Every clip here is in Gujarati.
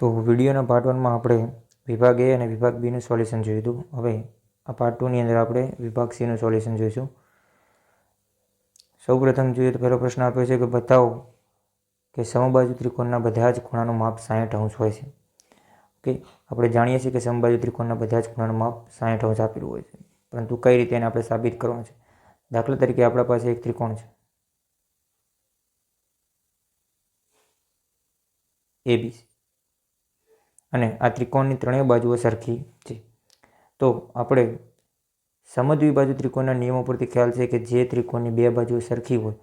તો વિડીયોના પાર્ટ વનમાં આપણે વિભાગ એ અને વિભાગ બીનું સોલ્યુશન જોયું હતું હવે આ પાર્ટ ટુની અંદર આપણે વિભાગ સીનું સોલ્યુશન જોઈશું. સૌપ્રથમ જોઈએ તો પહેલો પ્રશ્ન આપ્યો છે કે બતાવો કે સમબાજુ ત્રિકોણના બધા જ ખૂણાનું માપ સાહીઠ અંશ હોય છે. ઓકે આપણે જાણીએ છીએ કે સમબાજુ ત્રિકોણના બધા જ ખૂણાનું માપ સાહીઠ અંશ આપેલું હોય છે. પરંતુ કઈ રીતે એને આપણે સાબિત કરવાનું છે? દાખલા તરીકે આપણા પાસે એક ત્રિકોણ છે. એબીસી અને આ ત્રિકોણની ત્રણેય બાજુઓ સરખી છે. તો આપણે સમદ્વિબાજુ ત્રિકોણના નિયમો પરથી ખ્યાલ છે કે જે ત્રિકોણની બે બાજુઓ સરખી હોય,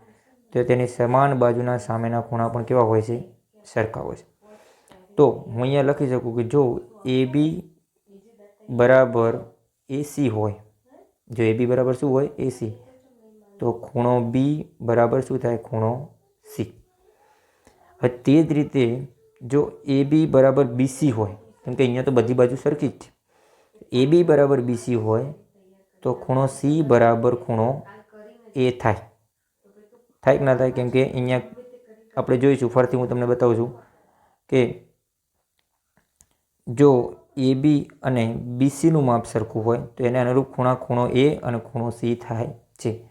તો તેની સમાન બાજુના સામેના ખૂણા પણ કેવા હોય છે? સરખા હોય છે. તો હું અહીંયા લખી શકું કે જો એ બી બરાબર એસી હોય, જો એ બી બરાબર શું હોય? એસી તો ખૂણો બી બરાબર શું થાય? ખૂણો સી હવે તે જ રીતે જો એ બી બરાબર બીસી હોય, કેમ કે અહીંયા તો બધી બાજુ સરખી જ છે. એ બી બરાબર બીસી હોય, તો ખૂણો સી બરાબર ખૂણો એ થાય. થાય કે ના થાય? કેમ કે અહીંયા આપણે જોઈશું, ફરીથી હું તમને બતાવું છું કે જો એ બી અને બીસીનું માપ સરખું હોય, તો એને અનુરૂપ ખૂણા ખૂણો એ અને ખૂણો સી થાય છે.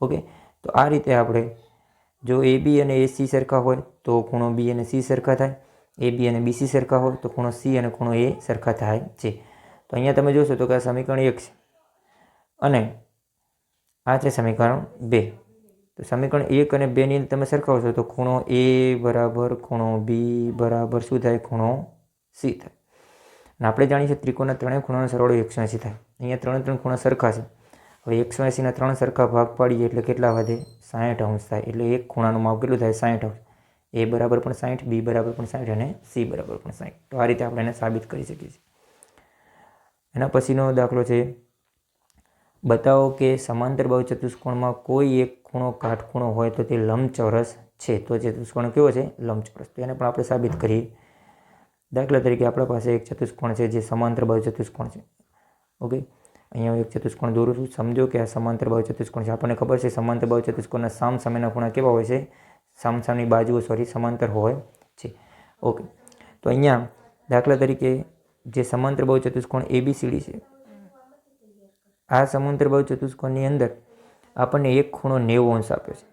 ઓકે? તો આ રીતે આપણે જો એ બી અને એ સી સરખા હોય, તો ખૂણો બી અને સી સરખા થાય. એ, બી અને બીસી સરખા હોય તો ખૂણો સી અને ખૂણો એ સરખા થાય છે. તો અહીંયા તમે જોશો તો કે આ સમીકરણ એક છે. અને આ છે સમીકરણ બે. તો સમીકરણ એક અને બેની તમે સરખાવશો તો ખૂણો એ બરાબર ખૂણો બી બરાબર શું થાય? ખૂણો સી થાય. અને આપણે જાણીએ છીએ ત્રિકોણના ત્રણેય ખૂણાનો સરવાળો એકસો એંસી થાય. અહીંયા ત્રણે ત્રણ ખૂણા સરખા છે. હવે એકસો એંસીના ત્રણ સરખા ભાગ પાડીએ એટલે કેટલા વધે? સાહીઠ અંશ થાય. એટલે એક ખૂણાનું માપ કેટલું થાય? સાહીઠ અંશ. એ બરાબર પણ સાઠ, બી બરાબર પણ સાઠ અને સી બરાબર પણ સાઠ. તો આ રીતે આપણે એને સાબિત કરી શકીએ છીએ. એના પછીનો દાખલો છે, બતાવો કે સમાંતર બાહુ ચતુષ્કોણમાં કોઈ એક ખૂણો કાટખૂણો હોય તો તે લંબચોરસ છે. તો ચતુષ્કોણ કેવો છે? લંબચોરસ. તો એને પણ આપણે સાબિત કરીએ. દાખલા તરીકે આપણા પાસે એક ચતુષ્કોણ છે જે સમાંતર બાહુ ચતુષ્કોણ છે. ઓકે? અહીંયા હું એક ચતુષ્કોણ દોરું છું. સમજો કે આ સમાંતર બાહુ ચતુષ્કોણ છે. આપણને ખબર છે સમાંતર બાહુ ચતુષ્કોણના સામ સામેના ખૂણા કેવા હોય છે? સામસામની બાજુઓ સોરી સમાંતર હોય છે. ઓકે તો અહીંયા દાખલા તરીકે જે સમાંતર બહુ ચતુષ્કોણ એબીસીડી છે. આ સમાંતર બાહુ ચતુષ્કોણની અંદર આપણને એક ખૂણો નેવો અંશ આપ્યો છે.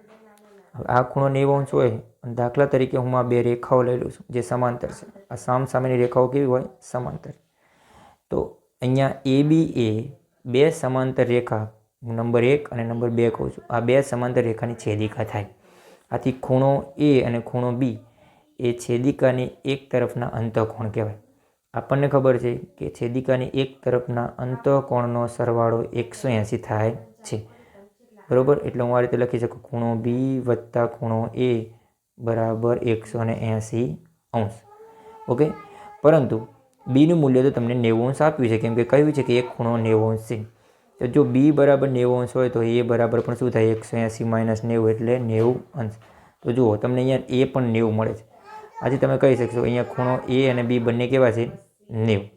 હવે આ ખૂણો નેવો અંશ હોય, અને દાખલા તરીકે હું આ બે રેખાઓ લઈ લઉં છું, જે સમાંતર છે. આ સામ સામેની રેખાઓ કેવી હોય? સમાંતર. તો અહીંયા એ બી એ બે સમાંતર રેખા, હું નંબર એક અને નંબર બે કહું છું. આ બે સમાંતર રેખાની છેદિકા થાય. આથી ખૂણો એ અને ખૂણો બી એ છેદિકાની એક તરફના અંતઃકોણ કહેવાય. આપણને ખબર છે કે છેદિકાની એક તરફના અંતઃકોણનો સરવાળો એકસો એંસી થાય છે. બરાબર? એટલે હું આ રીતે લખી શકું. ખૂણો બી વત્તા ખૂણો એ બરાબર એકસો ને એંસી અંશ. ઓકે? પરંતુ બીનું મૂલ્ય તો તમને નેવું અંશ આપ્યું છે. કેમ કે કહ્યું છે કે એક ખૂણો નેવું અંશ છે. તો જો બી બરાબર નેવું અંશ હોય તો એ બરાબર પણ શું થાય? એકસો એંસી માઇનસ નેવું એટલે નેવું અંશ. તો જુઓ, તમને અહીંયા એ પણ નેવું મળે છે. આજે તમે કહી શકશો, અહીંયા ખૂણો એ અને બી બંને કેવા છે? નેવું.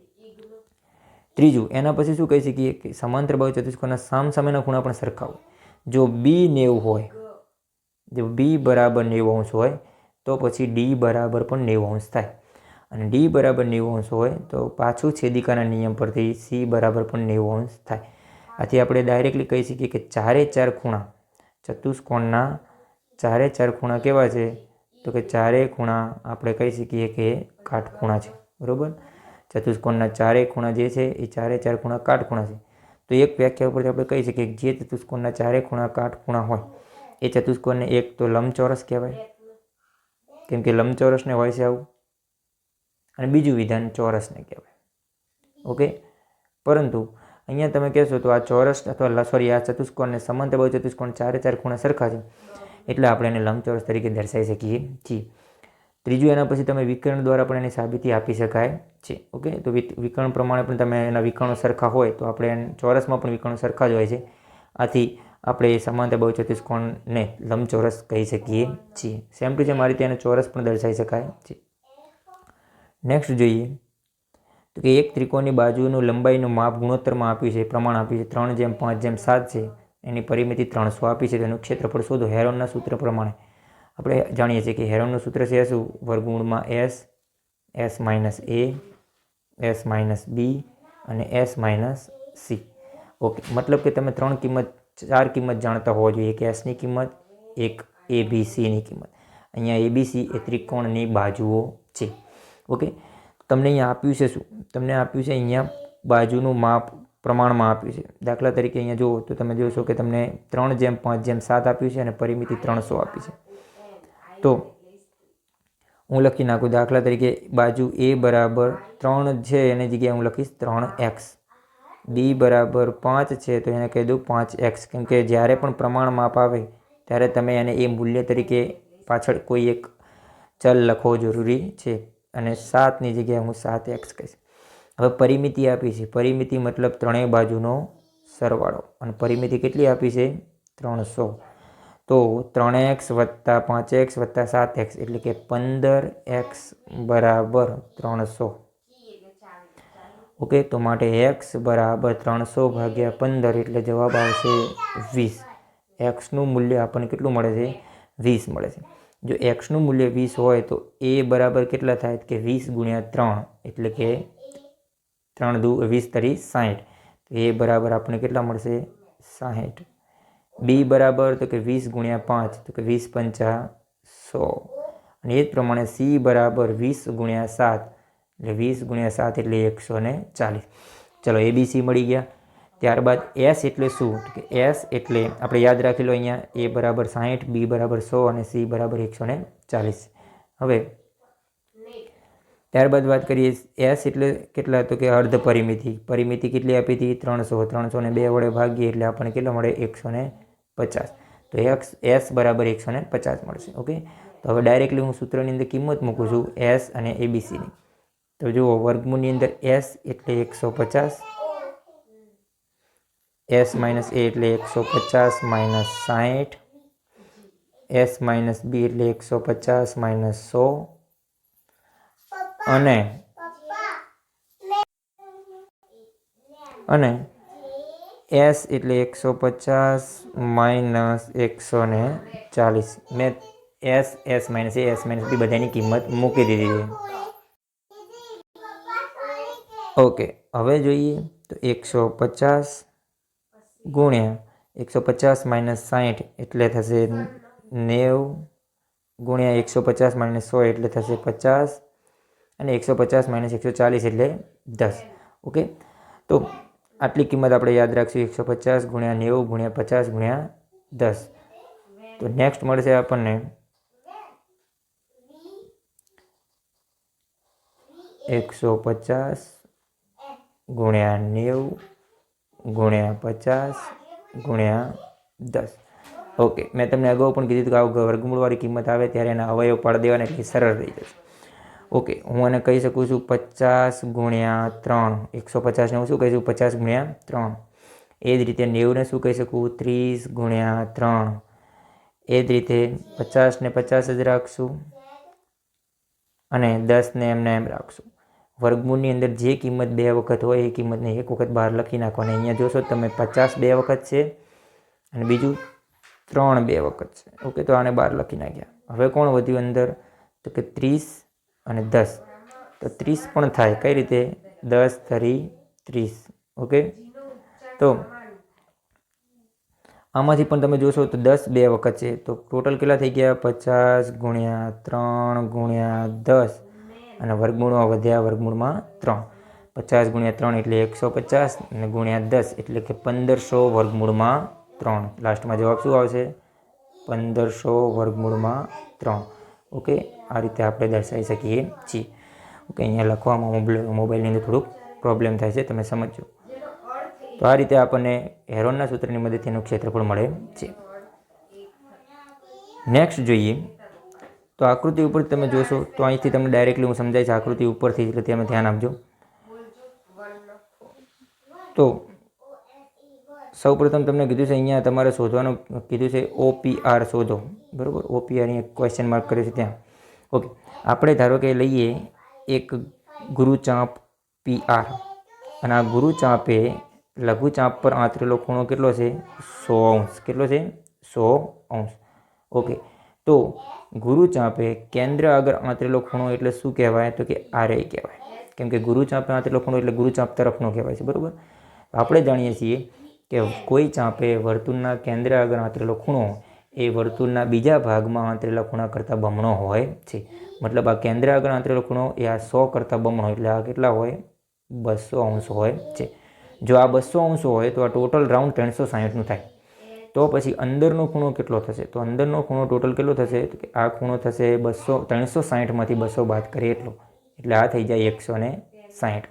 ત્રીજું, એના પછી શું કહી શકીએ કે સમાંતર બાજુ ચતુષ્કોણના સામ સામેના ખૂણા પણ સરખા હોય જો બી નેવું હોય, જો બી બરાબર નેવું અંશ હોય, તો પછી ડી બરાબર પણ નેવું અંશ થાય. અને ડી બરાબર નેવું અંશ હોય, તો પાછું છેદિકાના નિયમ પરથી સી બરાબર પણ નેવું અંશ થાય. આથી આપણે ડાયરેક્ટલી કહી શકીએ કે ચારે ચાર ખૂણા, ચતુષ્કોણના ચારે ચાર ખૂણા કેવા છે? તો કે ચારેય ખૂણા આપણે કહી શકીએ કે કાટખૂણા છે, બરાબર? ચતુષ્કોણના ચારેય ખૂણા જે છે, એ ચારે ચાર ખૂણા કાટખૂણા છે. તો એક વ્યાખ્યા ઉપરથી આપણે કહી શકીએ કે જે ચતુષ્કોણના ચારે ખૂણા કાટખૂણા હોય, એ ચતુષ્કોણને એક તો લંબચોરસ કહેવાય. કેમ કે લંબચોરસને હોય છે આવું. અને બીજું વિધાન ચોરસને કહેવાય. ઓકે? પરંતુ અહીંયા તમે કહેશો તો આ ચોરસ અથવા સોરી આ ચતુષ્કોણને સમાંતર બાહુ ચતુષ્કોણ, ચારે ચાર ખૂણા સરખા છે. એટલે આપણે એને લંબચોરસ તરીકે દર્શાવી શકીએ. છીએ ત્રીજું, એના પછી તમે વિકર્ણ દ્વારા પણ એની સાબિતી આપી શકાય છે. ઓકે? તો વિકર્ણ પ્રમાણે પણ તમે એના વિકર્ણો સરખા હોય તો આપણે ચોરસમાં પણ વિકર્ણો સરખા જ હોય છે. આથી આપણે સમાંતર બહુ ચતુષ્કોણને લંબચોરસ કહી શકીએ. છીએ સેમ ટુ સેમ આ રીતે એને ચોરસ પણ દર્શાવી શકાય છે. નેક્સ્ટ જોઈએ. તો કે એક ત્રિકોણની બાજુનું લંબાઈનું માપ ગુણોત્તરમાં આપ્યું છે પ્રમાણ આપ્યું છે. ત્રણ જેમ પાંચ જેમ સાત છે. એની પરિમિતિ ત્રણસો આપી છે. તેનું ક્ષેત્રફળ શોધો. હેરોનના સૂત્ર પ્રમાણે. આપણે જાણીએ છીએ કે હેરોનનું સૂત્ર છે શું? વર્ગુણમાં S S minus A, S minus B અને એસ માઇનસ સી. ઓકે. મતલબ કે તમે ત્રણ કિંમત, ચાર કિંમત જાણતા હોવા જોઈએ. એક એસની કિંમત, એક એ બી સીની કિંમત. અહીંયા એ બી સી એ ત્રિકોણની બાજુઓ છે. ઓકે. તમને અહીંયા આપ્યું છે શું? તમને આપ્યું છે અહીંયા બાજુનું માપ પ્રમાણમાં આપ્યું છે. દાખલા તરીકે અહીંયા જુઓ તો તમે જોશો કે તમને ત્રણ જેમ પાંચ જેમ સાત આપ્યું છે અને પરિમિતિ ત્રણસો આપી છે. તો હું લખી નાખું. દાખલા તરીકે બાજુ એ બરાબર ત્રણ છે, એની જગ્યાએ હું લખીશ ત્રણ એક્સ. બી બરાબર પાંચ છે, તો એને કહી દઉં પાંચ એક્સ. કેમ કે જ્યારે પણ પ્રમાણ માપ આવે, ત્યારે તમે એને એ મૂલ્ય તરીકે પાછળ કોઈ એક ચલ લખવો જરૂરી છે. અને સાતની જગ્યાએ હું સાત એક્સ કહીશ. હવે પરિમિતિ આપી છે. પરિમિતિ મતલબ ત્રણેય બાજુનો સરવાળો. અને પરિમિતિ કેટલી આપી છે? ત્રણસો. તો ત્રણ એક્સ વત્તા પાંચ એક્સ વત્તા સાત એક્સ એટલે કે પંદર એક્સ બરાબર ત્રણસો. ઓકે, તો માટે એક્સ બરાબર ત્રણસો ભાગ્યા પંદર એટલે જવાબ આવશે વીસ. એક્સનું મૂલ્ય આપણને કેટલું મળે છે? વીસ મળે છે. જો એક્સનું મૂલ્ય વીસ હોય તો એ બરાબર કેટલા થાય? કે વીસ ગુણ્યા ત્રણ, એટલે કે ત્રણ દુ, વીસ તરી સાહીઠ. તો એ બરાબર આપણને કેટલા મળશે? સાહીઠ. બી બરાબર તો કે વીસ ગુણ્યા પાંચ, તો કે વીસ પંચા સો. અને એ જ પ્રમાણે સી બરાબર વીસ ગુણ્યા સાત, એટલે વીસ ગુણ્યા સાત એટલે એકસો ને ચાલીસ. ચલો એબીસી મળી ગયા. ત્યારબાદ એસ એટલે શું? કે એસ એટલે આપણે યાદ રાખી લો અહીંયા એ બરાબર સાહીઠ બી બરાબર સો અને સી બરાબર એકસો ને ચાલીસ. હવે ત્યારબાદ વાત કરીએ એસ એટલે કેટલા? તો કે અર્ધ પરિમિતિ. પરિમિતિ કેટલી આપી હતી? ત્રણસો. ત્રણસો ને બે વડે ભાગીએ એટલે આપણને કેટલા મળે? એકસો ને પચાસ. તો એક્સ એસ બરાબર એકસો પચાસ મળશે. ઓકે? તો હવે ડાયરેક્ટલી હું સૂત્રની અંદર કિંમત મૂકું છું એસ અને એબીસીની તો જુઓ, વર્ગમૂળની અંદર એસ એટલે એકસો પચાસ એસ માઇનસ એ એટલે એકસો પચાસ માઇનસ સાહીઠ એસ માઇનસ બી એટલે એકસો પચાસ માઇનસ સો અને અને એસ એટલે એકસો પચાસ માઇનસ એકસો ને ચાલીસ મેં S S minus A S minus B બધાની કિંમત મૂકી દીધી છે ઓકે હવે જોઈએ તો એકસો પચાસ ગુણ્યા એકસો પચાસ માઇનસ સાહીઠ એટલે થશે નેવ ગુણ્યા એકસો પચાસ માઇનસ સો એટલે થશે પચાસ અને એકસો પચાસ માઇનસ એકસો ચાલીસ એટલે દસ. ઓકે? તો આટલી કિંમત આપણે યાદ રાખશું. એકસો પચાસ ગુણ્યા નેવું ગુણ્યા પચાસ ગુણ્યા દસ. તો નેક્સ્ટ મળશે આપણને એકસો પચાસ ગુણ્યા નેવું ગુણ્યા પચાસ ગુણ્યા દસ. ઓકે મેં તમને અગાઉ પણ કીધું કે આ વર્ગમૂળવાળી કિંમત આવે ત્યારે એના અવયવ પાડી દેવાના એટલે સરળ થઈ જશે. ઓકે હું એને કહી શકું છું પચાસ ગુણ્યા ત્રણ. એકસો પચાસને હું શું કહીશું પચાસ ગુણ્યા ત્રણ. એ જ રીતે નેવુંને શું કહી શકું? ત્રીસ ગુણ્યા ત્રણ. એ જ રીતે પચાસને પચાસ જ રાખશું અને દસને એમને એમ રાખશું. વર્ગમૂળની અંદર જે કિંમત બે વખત હોય એ કિંમતને એક વખત બહાર લખી નાખવાની. અહીંયા જોશો તમે પચાસ બે વખત છે અને બીજું ત્રણ બે વખત છે. ઓકે, તો આને બહાર લખી નાખ્યા. હવે કોણ વધ્યું અંદર? તો કે ત્રીસ અને દસ. તો ત્રીસ પણ થાય. કઈ રીતે? દસ તરી ત્રીસ. ઓકે? તો આમાંથી પણ તમે જોશો તો દસ બે વખત છે. તો ટોટલ કેટલા થઈ ગયા? પચાસ ગુણ્યા ત્રણ ગુણ્યા દસ. અને વર્ગમૂળમાં વધ્યા વર્ગમૂળમાં ત્રણ. પચાસ ગુણ્યા ત્રણ એટલે એકસો પચાસ અને ગુણ્યા દસ એટલે કે પંદરસો વર્ગમૂળમાં ત્રણ. લાસ્ટમાં જવાબ શું આવશે? પંદરસો વર્ગમૂળમાં ત્રણ. ઓકે, આ રીતે આપણે દર્શાવી શકીએ છીએ. ઓકે, અહીંયા લખવામાં મોબાઈલની અંદર થોડુંક પ્રોબ્લેમ થાય છે, તમે સમજો તો આ રીતે આપણને હેરોનના સૂત્રની મદદથી એનું ક્ષેત્રફળ મળે છે. નેક્સ્ટ જોઈએ. તો આકૃતિ ઉપર તમે જોશો તો અહીંથી તમને ડાયરેક્ટલી હું સમજાય છે આકૃતિ ઉપરથી, એટલે તમે ધ્યાન આપજો. તો સૌપ્રથમ તમને કીધું છે, અહીંયા તમારે શોધવાનું કીધું છે ઓપીઆર શોધો. બરાબર? ઓપીઆર અહીંયા ક્વેશ્ચન માર્ક કર્યું છે ત્યાં. ઓકે આપણે ધારો કે લઈએ એક ગુરુચાંપ પીઆર અને આ ગુરુચાંપે લઘુચાંપ પર આંતરેલો ખૂણો કેટલો છે? સો અંશ. કેટલો છે? સો અંશ. ઓકે તો ગુરુ ચાંપે કેન્દ્ર આગળ આંતરેલો ખૂણો એટલે શું કહેવાય? તો કે આરય કહેવાય. કેમ કે ગુરુ ચાંપે આંતરેલો ખૂણો એટલે ગુરુ ચાંપ તરફનો કહેવાય છે, બરાબર? આપણે જાણીએ છીએ કે કોઈ ચાંપે વર્તુળના કેન્દ્ર આગળ આંતરેલો ખૂણો એ વર્તુળના બીજા ભાગમાં આંતરેલા ખૂણા કરતાં બમણો હોય છે. મતલબ આ કેન્દ્ર આગળ આંતરેલો ખૂણો એ આ સો કરતાં બમણો એટલે આ કેટલા હોય? બસો અંશ હોય છે. જો આ બસો અંશ હોય તો આ ટોટલ રાઉન્ડ ત્રણસો સાહીઠનું થાય. તો પછી અંદરનો ખૂણો કેટલો થશે? તો અંદરનો ખૂણો ટોટલ કેટલો થશે? તો કે આ ખૂણો થશે બસો, ત્રણસો સાહીઠમાંથી બસો બાદ કરીએ એટલો. એટલે આ થઈ જાય એકસો ને સાહીઠ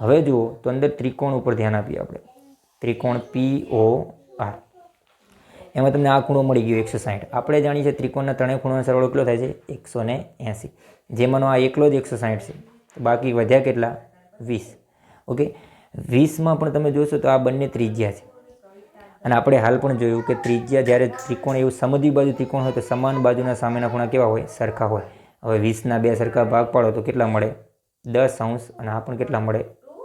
હવે જુઓ, તો અંદર ત્રિકોણ ઉપર ધ્યાન આપીએ આપણે. ત્રિકોણ પી ઓ આર એમાં તમને આ ખૂણો મળી ગયો એકસો સાહીઠ આપણે જાણીએ છીએ ત્રિકોણના ત્રણેય ખૂણોનો સરવાળો કેટલો થાય છે? એકસો ને એંસી. જેમાંનો આ એકલો જ એકસો સાહીઠ છે. બાકી વધ્યા કેટલા? વીસ. ઓકે? વીસમાં પણ તમે જોશો તો આ બંને ત્રિજ્યા છે. અને આપણે હાલ પણ જોયું કે ત્રિજ્યા જ્યારે ત્રિકોણ એવું સમજી બાજુ ત્રિકોણ હોય તો સમાન બાજુના સામેના ખૂણા કેવા હોય? સરખા હોય. હવે વીસના બે સરખા ભાગ પાડો તો કેટલા મળે? દસ અંશ અને આ પણ કેટલા મળે?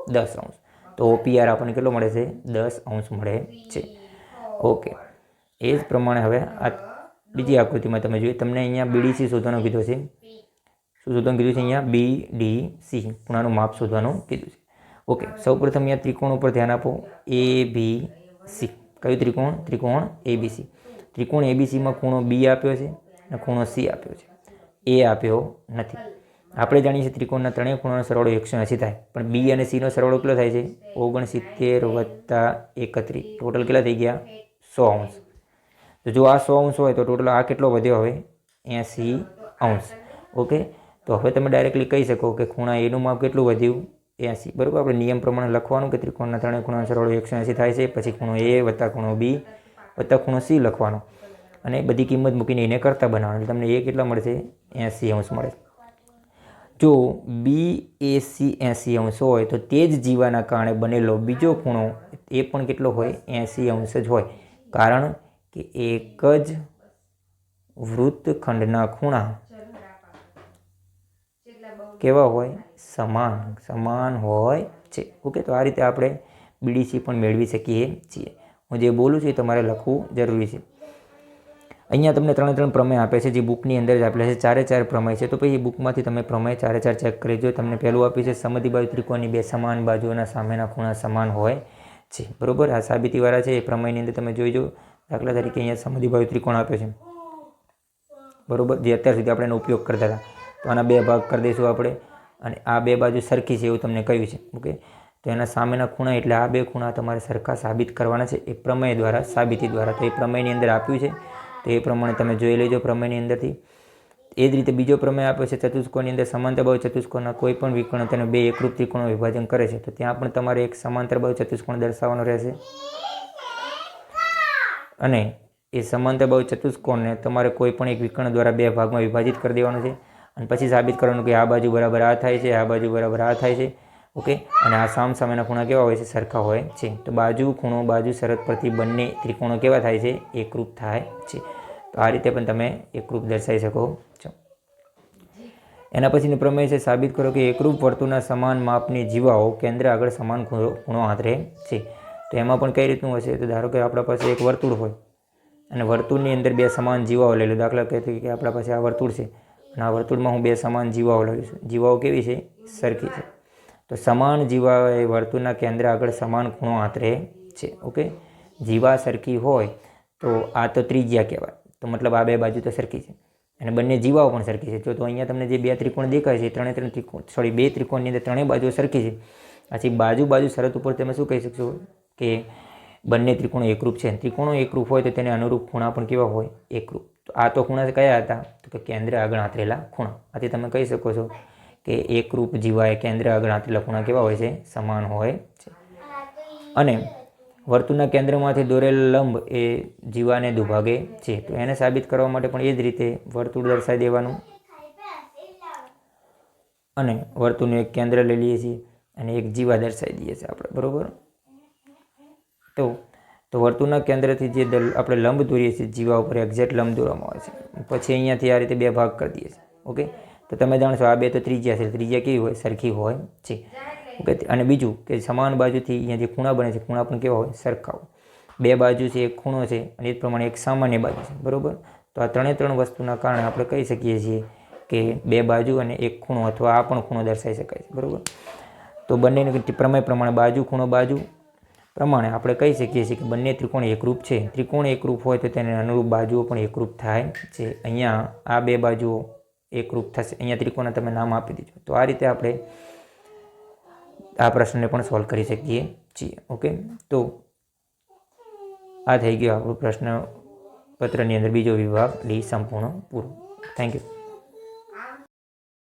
દસ અંશ. તો ઓપીઆર આપણને કેટલો મળે છે? દસ અંશ મળે છે. ઓકે. એ જ પ્રમાણે હવે આ બીજી આકૃતિમાં તમે જોઈએ તમને અહીંયા બીડીસી શોધવાનું કીધું છે. શું શોધવાનું કીધું છે અહીંયા? બી ડી સી ખૂણાનું માપ શોધવાનું કીધું છે. ઓકે. સૌપ્રથમ અહીંયા ત્રિકોણ ઉપર ધ્યાન આપો. A, B, C. કયું ત્રિકોણ? ત્રિકોણ એબીસી ત્રિકોણ એબીસીમાં ખૂણો બી આપ્યો છે અને ખૂણો સી આપ્યો છે. એ આપ્યો નથી. આપણે જાણીએ છીએ ત્રિકોણના ત્રણેય ખૂણાનો સરવાળો એકસો એંસી થાય. પણ બી અને સીનો સરવાળો કેટલો થાય છે? ઓગણસિત્તેર વત્તા એકત્રીસ. ટોટલ કેટલા થઈ ગયા? સો અંશ. તો જો આ સો અંશ હોય તો ટોટલ આ કેટલો વધ્યો હવે? એંસી અંશ. ઓકે? તો હવે તમે ડાયરેક્ટલી કહી શકો કે ખૂણા એનું માપ કેટલું વધ્યું? એંસી. બરાબર? આપણે નિયમ પ્રમાણે લખવાનું કે ત્રિકોણના ત્રણેય ખૂણા સરવાળો એકસો એંસી થાય છે, પછી ખૂણો એ વત્તા ખૂણો બી વત્તા ખૂણો સી લખવાનો. અને બધી કિંમત મૂકીને એને કરતા બનાવવાનું. એટલે તમને એ કેટલા મળશે? એંસી અંશ મળે. જો બી એ સી એંસી અંશ હોય, તો તે જ જીવાના કારણે બનેલો બીજો ખૂણો એ પણ કેટલો હોય? એંસી અંશ જ હોય. કારણ કે એક જ વૃત્તખંડના ખૂણા કેવા હોય? સમાન સમાન હોય છે. ઓકે, તો આ રીતે આપણે બીડીસી પણ મેળવી શકીએ છીએ. હું જે બોલું છું એ તમારે લખવું જરૂરી છે. અહીંયા તમને ત્રણે ત્રણ પ્રમેય આપે છે. જે બુકની અંદર જ આપેલા છે. ચારે ચાર પ્રમેય છે. તો પછી બુકમાંથી તમે પ્રમેય ચારે ચાર ચેક કરી જો તમને પહેલું આપ્યું છે. સમધી બાજુ ત્રિકોણની બે સમાન બાજુઓના સામેના ખૂણા સમાન હોય છે. બરોબર? આ સાબિતીવાળા છે. એ પ્રમેયની અંદર તમે જોઈ જો, દાખલા તરીકે અહીંયા સમધી બાજુ ત્રિકોણ આપ્યો છે. બરોબર? જે અત્યાર સુધી આપણે એનો ઉપયોગ કરતા હતા. તો આના બે ભાગ કરી દઈશું આપણે. અને આ બે બાજુ સરખી છે એવું તમને કહ્યું છે. ઓકે? તો એના સામેના ખૂણા એટલે આ બે ખૂણા તમારે સરખા સાબિત કરવાના છે. એ પ્રમેય દ્વારા, સાબિતી દ્વારા. તો એ પ્રમેયની અંદર આપ્યું છે. તો એ પ્રમાણે તમે જોઈ લેજો પ્રમેયની અંદરથી. એ જ રીતે બીજો પ્રમેય આપ્યો છે, ચતુષ્કોણની અંદર સમાંતર બાજુ ચતુષ્કોણના કોઈ પણ વિકર્ણ તેને બે એકરૂપ ત્રિકોણો વિભાજન કરે છે. તો ત્યાં પણ તમારે એક સમાંતર બાજુ ચતુષ્કોણ દર્શાવવાનો રહેશે. અને એ સમાંતર બાજુ ચતુષ્કોણને તમારે કોઈ પણ એક વિકર્ણ દ્વારા બે ભાગમાં વિભાજિત કરી દેવાનું છે. અને પછી સાબિત કરવાનું કે આ બાજુ બરાબર આ થાય છે, આ બાજુ બરાબર આ થાય છે. ઓકે? અને આ સામ સામેના ખૂણા કેવા હોય છે? સરખા હોય છે. તો બાજુ ખૂણો, બાજુ શરત પરથી બંને ત્રિકોણો કેવા થાય છે? એકરૂપ થાય છે. તો આ રીતે પણ તમે એકરૂપ દર્શાવી શકો છો. એના પછીનો પ્રમેય છે, સાબિત કરો કે એકરૂપ વર્તુળના સમાન માપની જીવાઓ કેન્દ્ર આગળ સમાન ખૂણો આંતરે છે. તો એમાં પણ કઈ રીતનું હશે? તો ધારો કે આપણા પાસે એક વર્તુળ હોય અને વર્તુળની અંદર બે સમાન જીવાઓ લઈ લો. દાખલા કહેતી કે આપણા પાસે આ વર્તુળ છે. અને આ વર્તુળમાં હું બે સમાન જીવાઓ લઉં છું જીવાઓ કેવી છે? સરખી છે. તો સમાન જીવા એ વર્તુળના કેન્દ્ર આગળ સમાન ખૂણો આંતરે છે. ઓકે? જીવા સરખી હોય તો આ તો ત્રિજ્યા કહેવાય. તો મતલબ આ બે બાજુ તો સરખી છે. અને બંને જીવાઓ પણ સરખી છે. જો તો અહીંયા તમને જે બે ત્રિકોણ દેખાય છે ત્રણે ત્રણ ત્રિકોણ સોરી બે ત્રિકોણની અંદર ત્રણેય બાજુઓ સરખી છે. પછી બાજુ બાજુ શરત ઉપર તમે શું કહી શકશો કે બંને ત્રિકોણો એકરૂપ છે. ત્રિકોણો એકરૂપ હોય તો તેને અનુરૂપ ખૂણા પણ કેવા હોય? એકરૂપ. આ તો ખૂણા કયા હતા? તો કે કેન્દ્ર આગળ ખૂણા. આથી તમે કહી શકો છો કે એકરૂપ જીવાય કેન્દ્ર આગળ આંતરેલા ખૂણા કેવા હોય છે? સમાન હોય છે. અને વર્તુળના કેન્દ્રમાંથી દોરેલ લંબ એ જીવાને દુભાગે છે. તો એને સાબિત કરવા માટે પણ એ જ રીતે વર્તુળ દર્શાવી દેવાનું. અને વર્તુળનું એક કેન્દ્ર લઈ લઈએ છીએ અને એક જીવા દર્શાવી દઈએ છીએ આપણે. બરાબર? તો તો વર્તુળના કેન્દ્રથી જે આપણે લંબ દોરીએ છીએ જીવા ઉપર એક્ઝેક્ટ લંબ દોરવામાં આવે છે. પછી અહીંયાથી આ રીતે બે ભાગ કરી દઈએ છીએ, ઓકે? તો તમે જાણશો આ બે તો ત્રિજ્યા છે, ત્રિજ્યા કેવી હોય? સરખી હોય, છે. ઓકે? અને બીજું કે સમાન બાજુથી અહીંયા જે ખૂણા બને છે, ખૂણા પણ કેવા હોય? સરખા હોય. બે બાજુ છે, એક ખૂણો છે અને એ પ્રમાણે એક સામાન્ય બાજુ છે, બરાબર? તો આ ત્રણે ત્રણ વસ્તુના કારણે આપણે કહી શકીએ છીએ કે બે બાજુ અને એક ખૂણો અથવા આ પણ ખૂણો દર્શાવી શકાય છે, બરાબર? તો બંનેની પ્રમેય પ્રમાણે બાજુ, ખૂણો બાજુ પ્રમાણે આપણે કહી શકીએ છીએ કે બંને ત્રિકોણ એકરૂપ છે. ત્રિકોણ એકરૂપ હોય તો તેને અનુરૂપ બાજુઓ પણ એકરૂપ થાય છે. અહીંયા આ બે બાજુઓ એકરૂપ થશે. અહીંયા ત્રિકોણને તમે નામ આપી દીધું. તો આ રીતે આપણે આ પ્રશ્નને પણ સોલ્વ કરી શકીએ છીએ. ઓકે? તો આ થઈ ગયો આપણું પ્રશ્ન પત્રની અંદર બીજો વિભાગ ડી સંપૂર્ણ પૂરો. Thank you